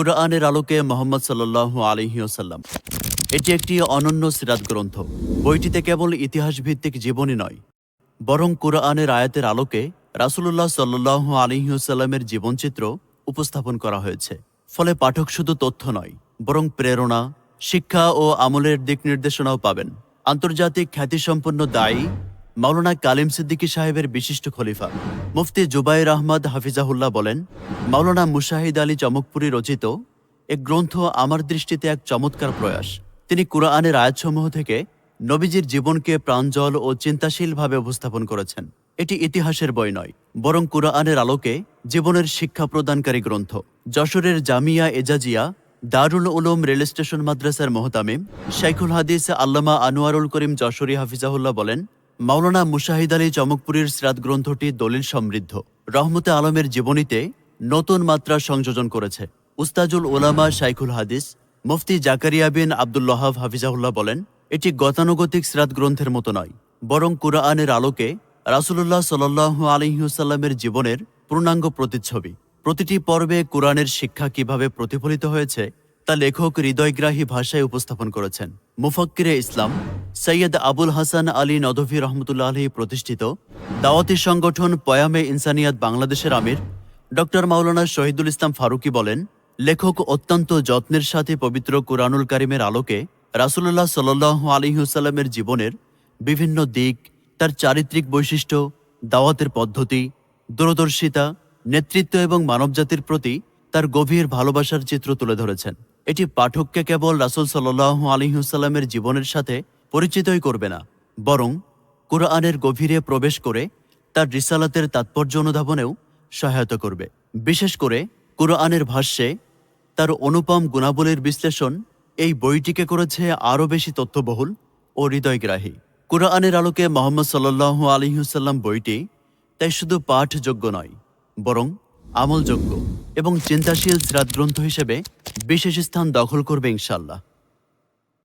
কুরআনের আলোকে মোহাম্মদ সাল্লাহ আলহিউসাল্লাম এটি একটি অনন্য সিরাত গ্রন্থ। বইটিতে কেবল ইতিহাস ভিত্তিক জীবনী নয়, বরং কুরআনের আয়াতের আলোকে রাসূলুল্লাহ সাল্লাহ আলহিউসাল্লামের জীবনচিত্র উপস্থাপন করা হয়েছে। ফলে পাঠক শুধু তথ্য নয়, বরং প্রেরণা, শিক্ষা ও আমলের দিক নির্দেশনাও পাবেন। আন্তর্জাতিক খ্যাতিসম্পন্ন দায়ী মাওলানা কালিম সিদ্দিকী সাহেবের বিশিষ্ট খলিফা। মুফতি জুবাইর আহমদ হাফিজাহুল্লাহ বলেন, মাওলানা মুশাহিদ আলী চমকপুরী রচিত এ গ্রন্থ আমার দৃষ্টিতে এক চমৎকার প্রয়াস। তিনি কুরআনের আয়াতসমূহ থেকে নবীজির জীবনকে প্রাঞ্জল ও চিন্তাশীলভাবে উপস্থাপন করেছেন। এটি ইতিহাসের বই নয়, বরং কুরআনের আলোকে জীবনের শিক্ষা প্রদানকারী গ্রন্থ। যশোরের জামিয়া এজাজিয়া, দারুল উলুম রেল স্টেশন মাদ্রাসার মোহতামিম, শাইখুল হাদিস আল্লামা আনোয়ারুল করিম যশোরী হাফিজাহুল্লাহ বলেন মাওলানা মুশাহিদ আলী চমকপুরীর সিরাত গ্রন্থটি দলিল সমৃদ্ধ। রহমতে আলমের জীবনীতে নতুন মাত্রা সংযোজন করেছে। উস্তাজুল ওলামা শাইখুল হাদিস, মুফতি জাকারিয়া বিন আবদুল্লাহাব হাফিজাহুল্লাহ বলেন, এটি গতানুগতিক সিরাত গ্রন্থের মতো নয়, বরং কুরআনের আলোকে রাসূলুল্লাহ সাল্লাল্লাহু আলহিউসাল্লামের জীবনের পূর্ণাঙ্গ প্রতিচ্ছবি। প্রতিটি পর্বে কোরআনের শিক্ষা কীভাবে প্রতিফলিত হয়েছে তা লেখক হৃদয়গ্রাহী ভাষায় উপস্থাপন করেছেন। মুফক্কিরে ইসলাম, সৈয়দ আবুল হাসান আলী নদভী রহমতুল্লাহ আলহী প্রতিষ্ঠিত দাওয়াতি সংগঠন পয়ামে ইনসানিয়াত বাংলাদেশের আমির ডক্টর মাওলানা শহীদুল ইসলাম ফারুকি বলেন, লেখক অত্যন্ত যত্নের সাথে পবিত্র কুরআনুল কারিমের আলোকে রাসূলুল্লাহ সাল্লাহ আলহিউসাল্লামের জীবনের বিভিন্ন দিক, তার চারিত্রিক বৈশিষ্ট্য, দাওয়াতের পদ্ধতি, দূরদর্শিতা, নেতৃত্ব এবং মানবজাতির প্রতি তার গভীর ভালোবাসার চিত্র তুলে ধরেছেন। এটি পাঠককে কেবল রাসূল সাল্লাহ আলহিউসাল্লামের জীবনের সাথে পরিচিতই করবে না, বরং কোরআনের গভীরে প্রবেশ করে তার রিসালাতের তাৎপর্য অনুধাবনেও সহায়তা করবে। বিশেষ করে কোরআনের ভাষ্যে তার অনুপম গুণাবলীর বিশ্লেষণ এই বইটিকে করেছে আরও বেশি তথ্যবহুল ও হৃদয়গ্রাহী। কোরআনের আলোকে মোহাম্মদ সাল্লাহ আলহিহুসাল্লাম বইটি তাই শুধু পাঠযোগ্য নয়, বরং আমলযোগ্য এবং চিন্তাশীল সিরাত গ্রন্থ হিসেবে বিশেষ স্থান দখল করবে ইনশাল্লাহ